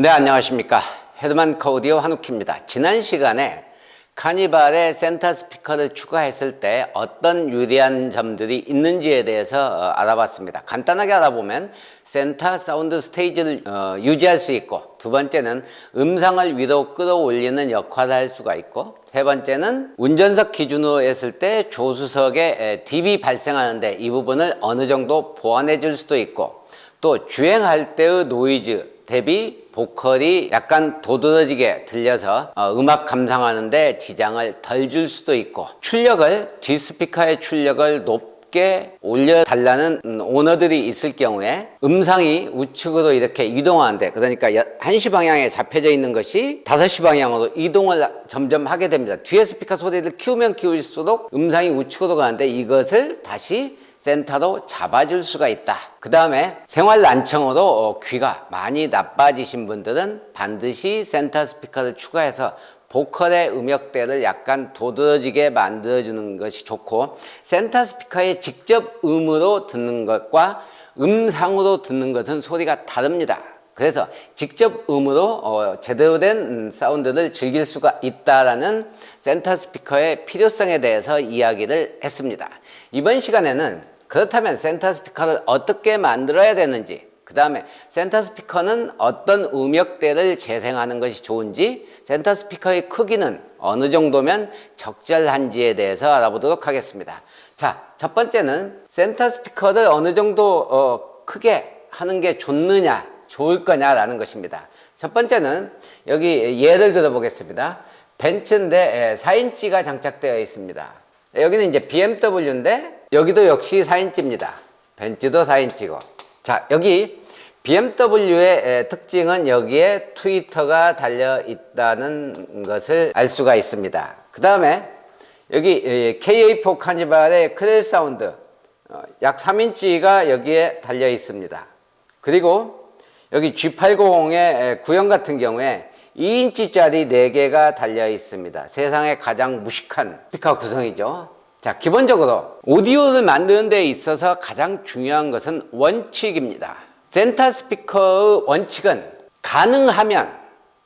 네, 안녕하십니까. 헤드만 코디오 한욱희입니다. 지난 시간에 카니발에 센터 스피커를 추가했을 때 어떤 유리한 점들이 있는지에 대해서 어, 알아봤습니다. 간단하게 알아보면 센터 사운드 스테이지를 어, 유지할 수 있고 두 번째는 음상을 위로 끌어올리는 역할을 할 수가 있고 세 번째는 운전석 기준으로 했을 때 조수석에 에, 딥이 발생하는데 이 부분을 어느 정도 보완해 줄 수도 있고 또 주행할 때의 노이즈 대비 보컬이 약간 도드러지게 들려서 어, 음악 감상하는데 지장을 덜 줄 수도 있고 출력을 뒷스피커의 출력을 높게 올려달라는 음, 오너들이 있을 경우에 음상이 우측으로 이렇게 이동하는데 그러니까 여- 1시 방향에 잡혀져 있는 것이 5시 방향으로 이동을 점점 하게 됩니다. 뒤에 스피커 소리를 키우면 키울수록 음상이 우측으로 가는데 이것을 다시 센터로 잡아줄 수가 있다. 그 다음에 생활 난청으로 어, 귀가 많이 나빠지신 분들은 반드시 센터 스피커를 추가해서 보컬의 음역대를 약간 도드러지게 만들어주는 것이 좋고 센터 스피커의 직접 음으로 듣는 것과 음상으로 듣는 것은 소리가 다릅니다. 그래서 직접 음으로 어, 제대로 된 음, 사운드를 즐길 수가 있다라는 센터 스피커의 필요성에 대해서 이야기를 했습니다. 이번 시간에는 그렇다면 센터 스피커를 어떻게 만들어야 되는지, 그 다음에 센터 스피커는 어떤 음역대를 재생하는 것이 좋은지, 센터 스피커의 크기는 어느 정도면 적절한지에 대해서 알아보도록 하겠습니다. 자, 첫 번째는 센터 스피커를 어느 정도 어, 크게 하는 게 좋느냐, 좋을 거냐라는 것입니다. 첫 번째는 여기 예를 들어 보겠습니다. 벤츠인데 4인치가 장착되어 있습니다. 여기는 이제 BMW인데 여기도 역시 4인치입니다. 벤츠도 4인치고. 자, 여기 BMW의 특징은 여기에 트위터가 달려 있다는 것을 알 수가 있습니다. 그 다음에 여기 KA4 카니발의 크렐 사운드 어, 약 3인치가 여기에 달려 있습니다. 그리고 여기 G80의 구형 같은 경우에 2인치짜리 4개가 달려 있습니다. 세상에 가장 무식한 스피커 구성이죠. 자, 기본적으로 오디오를 만드는 데 있어서 가장 중요한 것은 원칙입니다. 센터 스피커의 원칙은 가능하면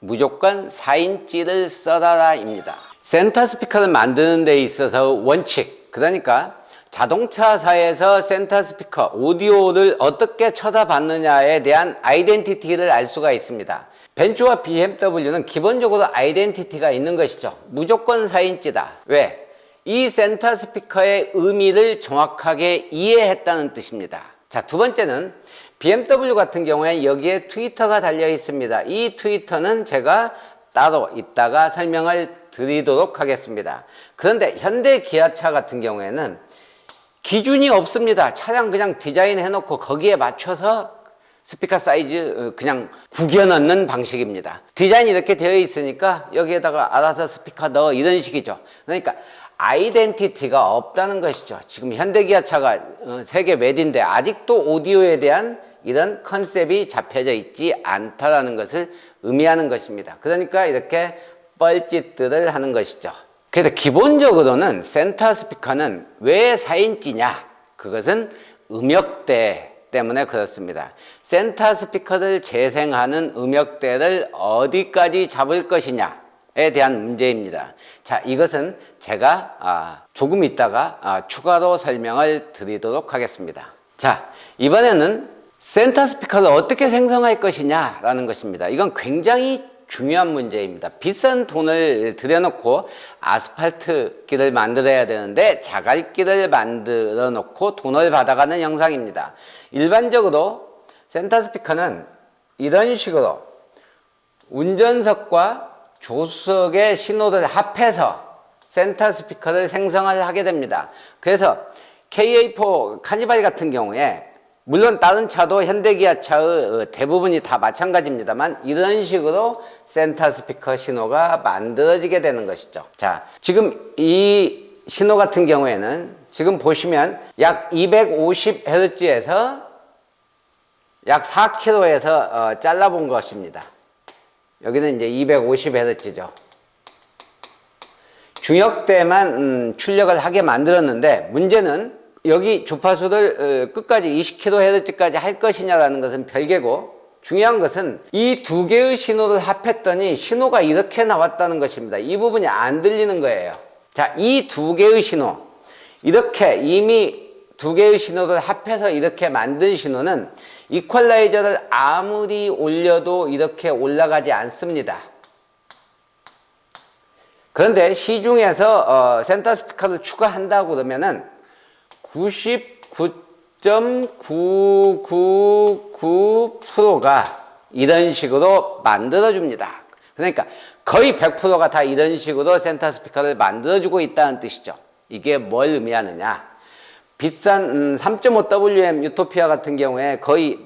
무조건 4인치를 써라라입니다. 센터 스피커를 만드는 데 있어서 원칙. 그러니까 자동차사에서 센터 스피커, 오디오를 어떻게 쳐다봤느냐에 대한 아이덴티티를 알 수가 있습니다. 벤츠와 BMW는 기본적으로 아이덴티티가 있는 것이죠. 무조건 4인치다. 왜? 이 센터 스피커의 의미를 정확하게 이해했다는 뜻입니다. 자, 두 번째는 BMW 같은 경우에 여기에 트위터가 달려 있습니다. 이 트위터는 제가 따로 이따가 설명을 드리도록 하겠습니다. 그런데 현대 기아차 같은 경우에는 기준이 없습니다. 차량 그냥 디자인 해 놓고 거기에 맞춰서 스피커 사이즈 어, 그냥 구겨 넣는 방식입니다. 디자인이 이렇게 되어 있으니까 여기에다가 알아서 스피커 넣어 이런 식이죠. 그러니까 아이덴티티가 없다는 것이죠. 지금 현대기아차가 어, 세계 매딘데 아직도 오디오에 대한 이런 컨셉이 잡혀져 있지 않다라는 것을 의미하는 것입니다. 그러니까 이렇게 뻘짓들을 하는 것이죠. 그래서 기본적으로는 센터 스피커는 왜 4인치냐? 그것은 음역대 때문에 그렇습니다. 센터 스피커를 재생하는 음역대를 어디까지 잡을 것이냐에 대한 문제입니다. 자, 이것은 제가 아, 조금 있다가 아, 추가로 설명을 드리도록 하겠습니다. 자, 이번에는 센터 스피커를 어떻게 생성할 것이냐라는 것입니다. 이건 굉장히 중요한 문제입니다. 비싼 돈을 들여놓고 아스팔트 길을 만들어야 되는데 자갈길을 만들어 놓고 돈을 받아가는 형상입니다. 일반적으로 센터 스피커는 이런 식으로 운전석과 조수석의 신호를 합해서 센터 스피커를 생성을 하게 됩니다. 그래서 KA4 카니발 같은 경우에 물론 다른 차도 현대기아차의 대부분이 다 마찬가지입니다만 이런 식으로 센터 스피커 신호가 만들어지게 되는 것이죠. 자, 지금 이 신호 같은 경우에는 지금 보시면 약 250Hz에서 약 4km에서 어, 잘라본 것입니다. 여기는 이제 250Hz죠. 중역대만 음, 출력을 하게 만들었는데 문제는 여기 주파수를 어, 끝까지 20kHz까지 할 것이냐라는 것은 별개고 중요한 것은 이 두 개의 신호를 합했더니 신호가 이렇게 나왔다는 것입니다. 이 부분이 안 들리는 거예요. 자, 이 두 개의 신호. 이렇게 이미 두 개의 신호를 합해서 이렇게 만든 신호는 이퀄라이저를 아무리 올려도 이렇게 올라가지 않습니다. 그런데 시중에서 어, 센터 스피커를 추가한다고 그러면은 99.999%가 이런 식으로 만들어줍니다. 그러니까 거의 100%가 다 이런 식으로 센터 스피커를 만들어주고 있다는 뜻이죠. 이게 뭘 의미하느냐? 비싼 음, 3.5WM 유토피아 같은 경우에 거의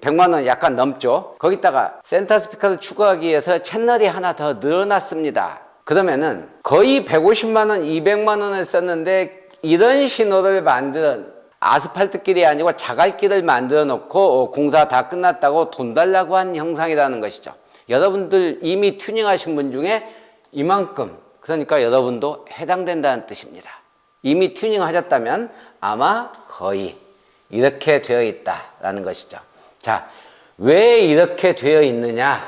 100만 원 약간 넘죠. 거기다가 센터 스피커를 추가하기 위해서 채널이 하나 더 늘어났습니다. 그러면은 거의 150만 원, 200만 원을 썼는데 이런 신호를 만드는 아스팔트 길이 아니고 자갈길을 만들어 놓고 어, 공사 다 끝났다고 돈 달라고 한 형상이라는 것이죠. 여러분들 이미 튜닝하신 분 중에 이만큼 그러니까 여러분도 해당된다는 뜻입니다. 이미 튜닝 하셨다면 아마 거의 이렇게 되어 있다라는 것이죠. 자, 왜 이렇게 되어 있느냐?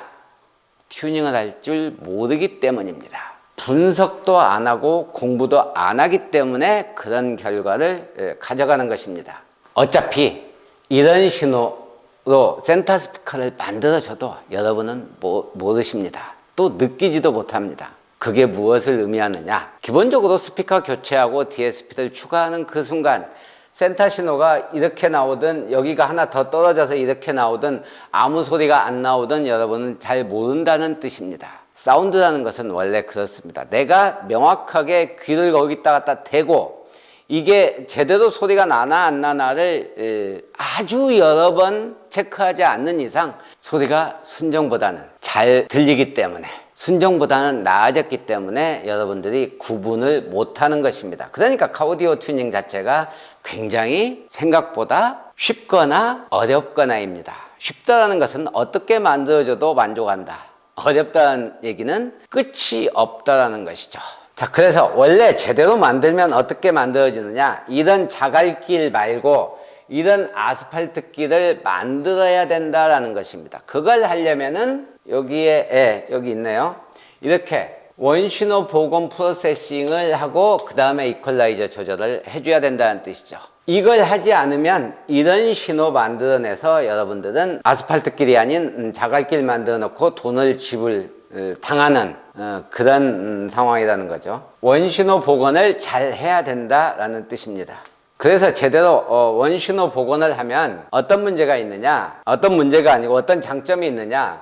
튜닝을 할 줄 모르기 때문입니다. 분석도 안 하고 공부도 안 하기 때문에 그런 결과를 예, 가져가는 것입니다. 어차피 이런 신호로 센터 스피커를 만들어줘도 여러분은 모, 모르십니다. 또 느끼지도 못합니다. 그게 무엇을 의미하느냐? 기본적으로 스피커 교체하고 DSP를 추가하는 그 순간 센터 신호가 이렇게 나오든 여기가 하나 더 떨어져서 이렇게 나오든 아무 소리가 안 나오든 여러분은 잘 모른다는 뜻입니다. 사운드라는 것은 원래 그렇습니다. 내가 명확하게 귀를 거기다 갖다 대고 이게 제대로 소리가 나나 안 나나를 아주 여러 번 체크하지 않는 이상 소리가 순정보다는 잘 들리기 때문에 순정보다는 나아졌기 때문에 여러분들이 구분을 못하는 것입니다. 그러니까 카오디오 튜닝 자체가 굉장히 생각보다 쉽거나 어렵거나입니다. 쉽다라는 것은 어떻게 만들어져도 만족한다. 어렵다는 얘기는 끝이 없다라는 것이죠. 자, 그래서 원래 제대로 만들면 어떻게 만들어지느냐? 이런 자갈길 말고 이런 아스팔트 길을 만들어야 된다라는 것입니다. 그걸 하려면은 여기에 예, 여기 있네요. 이렇게 원신호 복원 프로세싱을 하고 그 다음에 이퀄라이저 조절을 해줘야 된다는 뜻이죠. 이걸 하지 않으면 이런 신호 만들어내서 여러분들은 아스팔트 길이 아닌 음, 자갈길 만들어 놓고 돈을 지불 어, 당하는 어, 그런 음, 상황이라는 거죠. 원신호 복원을 잘 해야 된다라는 뜻입니다. 그래서 제대로 어, 원신호 복원을 하면 어떤 문제가 있느냐? 어떤 문제가 아니고 어떤 장점이 있느냐?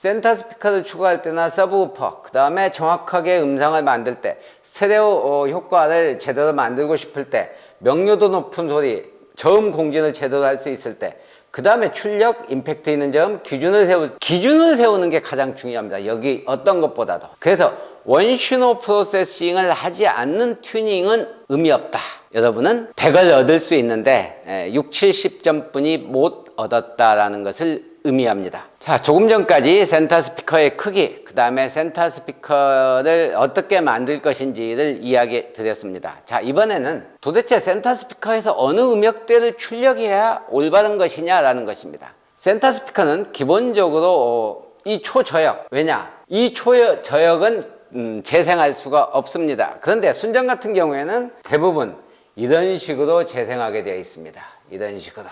센터 스피커를 추가할 때나 서브우퍼, 그 다음에 정확하게 음성을 만들 때, 스테레오 어, 효과를 제대로 만들고 싶을 때, 명료도 높은 소리, 저음 공진을 제대로 할 수 있을 때, 그 다음에 출력, 임팩트 있는 점, 기준을 세우, 기준을 세우는 게 가장 중요합니다. 여기 어떤 것보다도. 그래서 원신호 프로세싱을 하지 않는 튜닝은 의미 없다. 여러분은 100을 얻을 수 있는데 6, 70점뿐이 못 얻었다라는 것을 의미합니다. 자, 조금 전까지 센터 스피커의 크기, 그 다음에 센터 스피커를 어떻게 만들 것인지를 이야기 드렸습니다. 자, 이번에는 도대체 센터 스피커에서 어느 음역대를 출력해야 올바른 것이냐라는 것입니다. 센터 스피커는 기본적으로 어, 이 초저역, 왜냐? 이 초저역은 음, 재생할 수가 없습니다. 그런데 순정 같은 경우에는 대부분 이런 식으로 재생하게 되어 있습니다. 이런 식으로.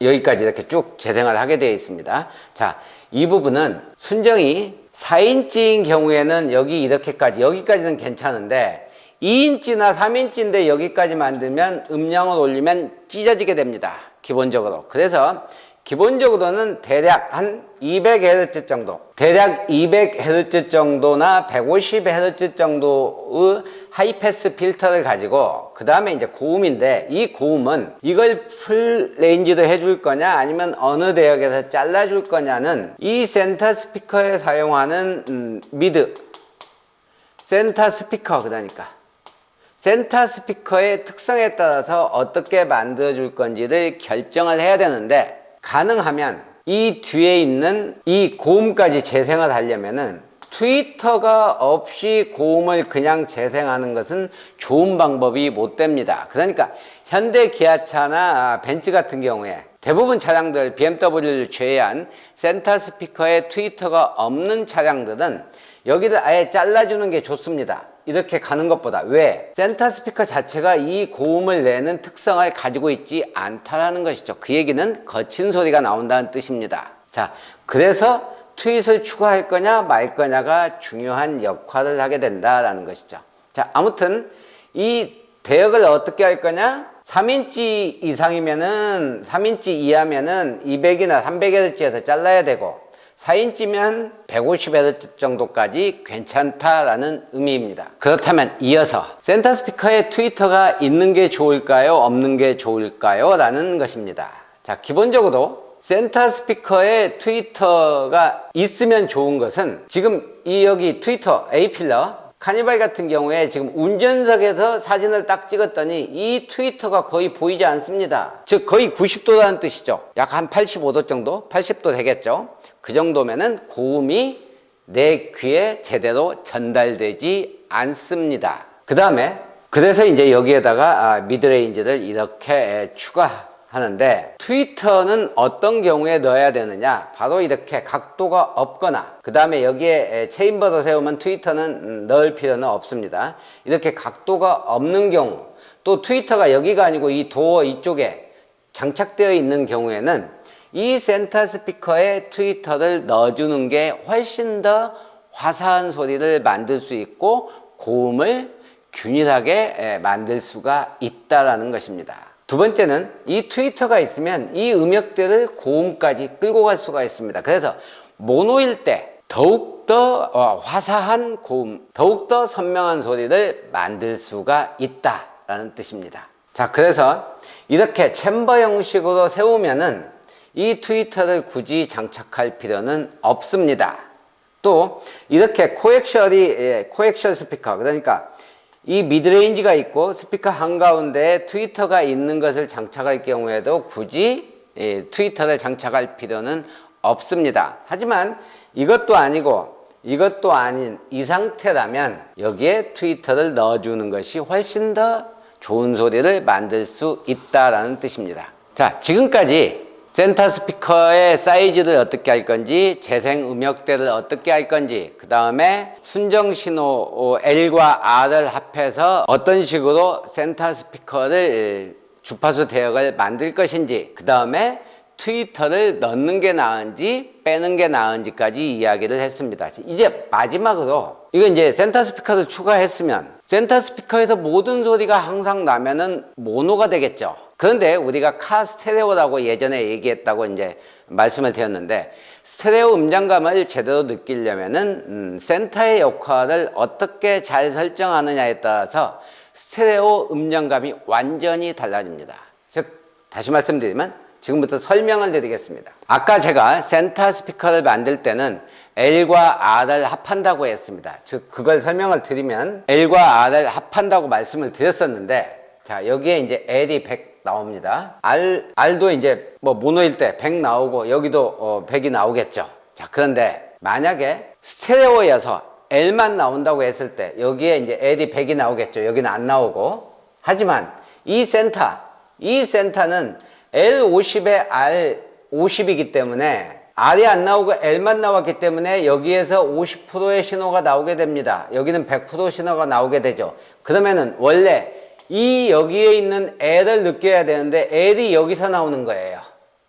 여기까지 이렇게 쭉 재생을 하게 되어 있습니다. 자, 이 부분은 순정이 4인치인 경우에는 여기 이렇게까지, 여기까지는 괜찮은데 2인치나 3인치인데 여기까지 만들면 음량을 올리면 찢어지게 됩니다. 기본적으로. 그래서 기본적으로는 대략 한 200Hz 정도, 대략 200Hz 정도나 150Hz 정도의 하이패스 필터를 가지고 그 다음에 이제 고음인데 이 고음은 이걸 풀 레인지로 해줄 거냐 아니면 어느 대역에서 잘라줄 거냐는 이 센터 스피커에 사용하는 음, 미드. 센터 스피커 그러니까. 센터 스피커의 특성에 따라서 어떻게 만들어 줄 건지를 결정을 해야 되는데 가능하면 이 뒤에 있는 이 고음까지 재생을 하려면은 트위터가 없이 고음을 그냥 재생하는 것은 좋은 방법이 못 됩니다. 그러니까 현대 기아차나 벤츠 같은 경우에 대부분 차량들 BMW를 제외한 센터 스피커에 트위터가 없는 차량들은 여기를 아예 잘라주는 게 좋습니다. 이렇게 가는 것보다 왜? 센터 스피커 자체가 이 고음을 내는 특성을 가지고 있지 않다라는 것이죠. 그 얘기는 거친 소리가 나온다는 뜻입니다. 자, 그래서 트윗을 추가할 거냐 말 거냐가 중요한 역할을 하게 된다라는 것이죠. 자, 아무튼 이 대역을 어떻게 할 거냐? 3인치 이상이면은 3인치 이하면은 200이나 300Hz에서 잘라야 되고 4인치면 150Hz 정도까지 괜찮다라는 의미입니다. 그렇다면 이어서 센터 스피커에 트위터가 있는 게 좋을까요? 없는 게 좋을까요? 라는 것입니다. 자, 기본적으로 센터 스피커에 트위터가 있으면 좋은 것은 지금 이 여기 트위터 A필러 카니발 같은 경우에 지금 운전석에서 사진을 딱 찍었더니 이 트위터가 거의 보이지 않습니다. 즉 거의 90도라는 뜻이죠. 약 한 85도 정도? 80도 되겠죠. 그 정도면은 고음이 내 귀에 제대로 전달되지 않습니다. 그 다음에 그래서 이제 여기에다가 아, 미드레인지를 이렇게 추가하는데 트위터는 어떤 경우에 넣어야 되느냐 바로 이렇게 각도가 없거나 그 다음에 여기에 체인버도 세우면 트위터는 음, 넣을 필요는 없습니다 이렇게 각도가 없는 경우 또 트위터가 여기가 아니고 이 도어 이쪽에 장착되어 있는 경우에는 이 센터 스피커에 트위터를 넣어주는 게 훨씬 더 화사한 소리를 만들 수 있고 고음을 균일하게 만들 수가 있다라는 것입니다. 두 번째는 이 트위터가 있으면 이 음역대를 고음까지 끌고 갈 수가 있습니다. 그래서 모노일 때 더욱더 어, 화사한 고음, 더욱더 선명한 소리를 만들 수가 있다라는 뜻입니다. 자, 그래서 이렇게 챔버 형식으로 세우면은 이 트위터를 굳이 장착할 필요는 없습니다. 또 이렇게 코엑셜이 예, 코엑셜 스피커 그러니까 이 미드레인지가 있고 스피커 한가운데에 트위터가 있는 것을 장착할 경우에도 굳이 예, 트위터를 장착할 필요는 없습니다. 하지만 이것도 아니고 이것도 아닌 이 상태라면 여기에 트위터를 넣어주는 것이 훨씬 더 좋은 소리를 만들 수 있다라는 뜻입니다. 자, 지금까지 센터 스피커의 사이즈를 어떻게 할 건지, 재생 음역대를 어떻게 할 건지, 그 다음에 순정 신호 L과 R을 합해서 어떤 식으로 센터 스피커를 주파수 대역을 만들 것인지, 그 다음에 트위터를 넣는 게 나은지 빼는 게 나은지까지 이야기를 했습니다. 이제 마지막으로 이거 이제 센터 스피커를 추가했으면 센터 스피커에서 모든 소리가 항상 나면은 모노가 되겠죠. 그런데 우리가 카 스테레오라고 예전에 얘기했다고 이제 말씀을 드렸는데 스테레오 음장감을 제대로 느끼려면은 음, 센터의 역할을 어떻게 잘 설정하느냐에 따라서 스테레오 음량감이 완전히 달라집니다. 즉 다시 말씀드리면 지금부터 설명을 드리겠습니다. 아까 제가 센터 스피커를 만들 때는 L과 R을 합한다고 했습니다. 즉 그걸 설명을 드리면 L과 R을 합한다고 말씀을 드렸었는데 자 여기에 이제 L이 100 나옵니다. R, R도 이제 뭐 모노일 때 100 나오고 여기도 어 100이 나오겠죠. 자 그런데 만약에 스테레오여서 L만 나온다고 했을 때 여기에 이제 L이 100이 나오겠죠. 여기는 안 나오고 하지만 이 센터 이 센터는 L50에 R50이기 때문에 R이 안 나오고 L만 나왔기 때문에 여기에서 50%의 신호가 나오게 됩니다. 여기는 100% 신호가 나오게 되죠. 그러면은 원래 이 여기에 있는 L을 느껴야 되는데 L이 여기서 나오는 거예요.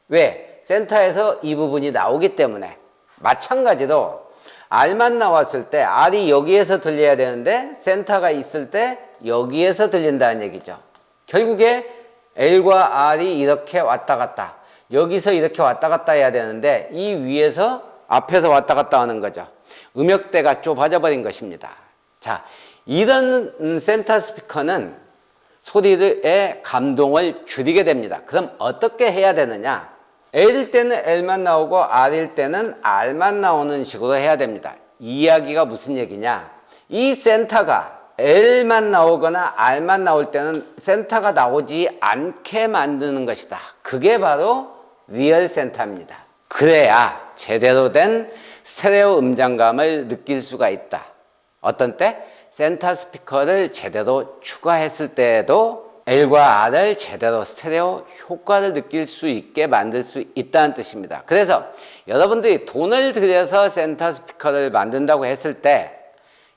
왜? 센터에서 이 부분이 나오기 때문에. 마찬가지로 R만 나왔을 때 R이 여기에서 들려야 되는데 센터가 있을 때 여기에서 들린다는 얘기죠. 결국에 L과 R이 이렇게 왔다 갔다 여기서 이렇게 왔다 갔다 해야 되는데 이 위에서 앞에서 왔다 갔다 하는 거죠. 음역대가 좁아져 버린 것입니다. 자, 이런 센터 스피커는 소리의 감동을 줄이게 됩니다. 그럼 어떻게 해야 되느냐? L일 때는 L만 나오고 R일 때는 R만 나오는 식으로 해야 됩니다. 이야기가 무슨 얘기냐? 이 센터가 L만 나오거나 R만 나올 때는 센터가 나오지 않게 만드는 것이다. 그게 바로 리얼 센터입니다. 그래야 제대로 된 스테레오 음장감을 느낄 수가 있다. 어떤 때? 센터 스피커를 제대로 추가했을 때에도 L과 R을 제대로 스테레오 효과를 느낄 수 있게 만들 수 있다는 뜻입니다. 그래서 여러분들이 돈을 들여서 센터 스피커를 만든다고 했을 때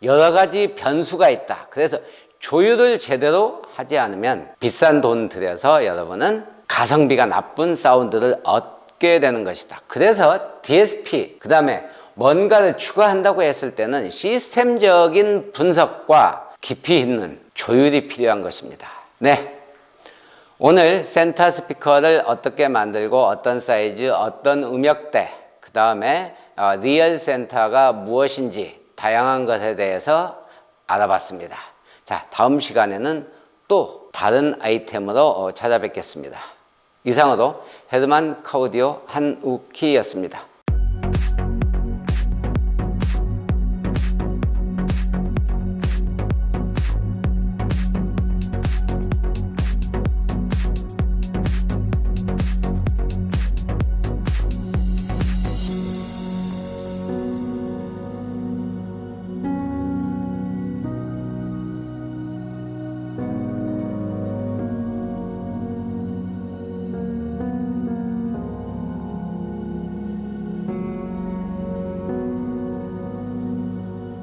여러 가지 변수가 있다. 그래서 조율을 제대로 하지 않으면 비싼 돈 들여서 여러분은 가성비가 나쁜 사운드를 얻게 되는 것이다. 그래서 DSP, 그 다음에 뭔가를 추가한다고 했을 때는 시스템적인 분석과 깊이 있는 조율이 필요한 것입니다. 네. 오늘 센터 스피커를 어떻게 만들고 어떤 사이즈, 어떤 음역대, 그 다음에 어, 리얼 센터가 무엇인지 다양한 것에 대해서 알아봤습니다. 자, 다음 시간에는 또 다른 아이템으로 어, 찾아뵙겠습니다. 이상으로 헤드만 카우디오 한우키였습니다.